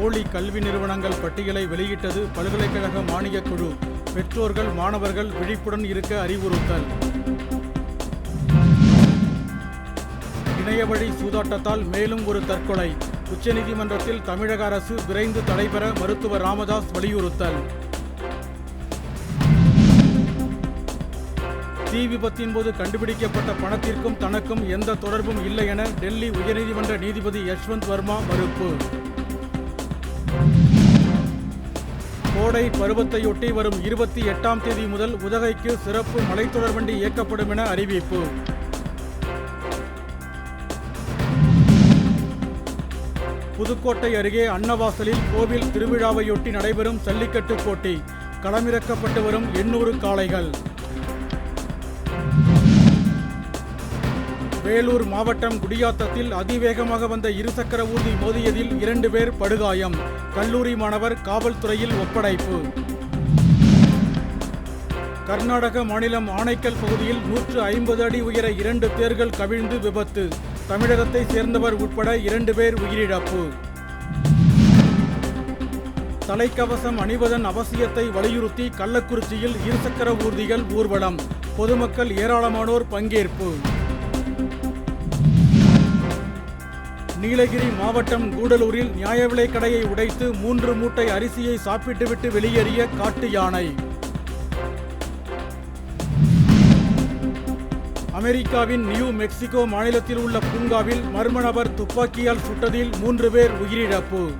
போலி கல்வி நிறுவனங்கள் பட்டியலை வெளியிட்டது பல்கலைக்கழக மானியக் குழு. பெற்றோர்கள் மாணவர்கள் விழிப்புடன் இருக்க அறிவுறுத்தல். இணையவழி சூதாட்டத்தால் மேலும் ஒரு தற்கொலை. உச்சநீதிமன்றத்தில் தமிழக அரசு விரைந்து தடைபெற மருத்துவர் ராமதாஸ் வலியுறுத்தல். தீ விபத்தின் போது கண்டுபிடிக்கப்பட்ட பணத்திற்கும் தனக்கும் எந்த தொடர்பும் இல்லை என டெல்லி உயர்நீதிமன்ற நீதிபதி யஷ்வந்த் வர்மா மறுப்பு. கோடை பருவத்தையொட்டி வரும் இருபத்தி எட்டாம் தேதி முதல் உதகைக்கு சிறப்பு மலைத்தொடர் வண்டி இயக்கப்படும் என அறிவிப்பு. புதுக்கோட்டை அருகே அன்னவாசலில் கோவில் திருவிழாவையொட்டி நடைபெறும் ஜல்லிக்கட்டு போட்டி. களமிறக்கப்பட்டு வரும் எண்ணூறு காளைகள். வேலூர் மாவட்டம் குடியாத்தத்தில் அதிவேகமாக வந்த இருசக்கர ஊர்தி மோதியதில் இரண்டு பேர் படுகாயம். கல்லூரி மாணவர் காவல்துறையில் ஒப்படைப்பு. கர்நாடக மாநிலம் ஆனைக்கல் பகுதியில் நூற்று ஐம்பது அடி உயர இரண்டு தேர்கள் கவிழ்ந்து விபத்து. தமிழகத்தை சேர்ந்தவர் உட்பட இரண்டு பேர் உயிரிழப்பு. தலைக்கவசம் அணிவதன் அவசியத்தை வலியுறுத்தி கள்ளக்குறிச்சியில் இருசக்கர ஊர்திகள் ஊர்வலம். பொதுமக்கள் ஏராளமானோர் பங்கேற்பு. நீலகிரி மாவட்டம் கூடலூரில் நியாய விலைக் கடையை உடைத்து மூன்று மூட்டை அரிசியை சாப்பிட்டுவிட்டு வெளியேறிய காட்டு யானை. அமெரிக்காவின் நியூ மெக்சிகோ மாநிலத்தில் உள்ள பூங்காவில் மர்ம நபர் துப்பாக்கியால் சுட்டதில் மூன்று பேர் உயிரிழப்பு.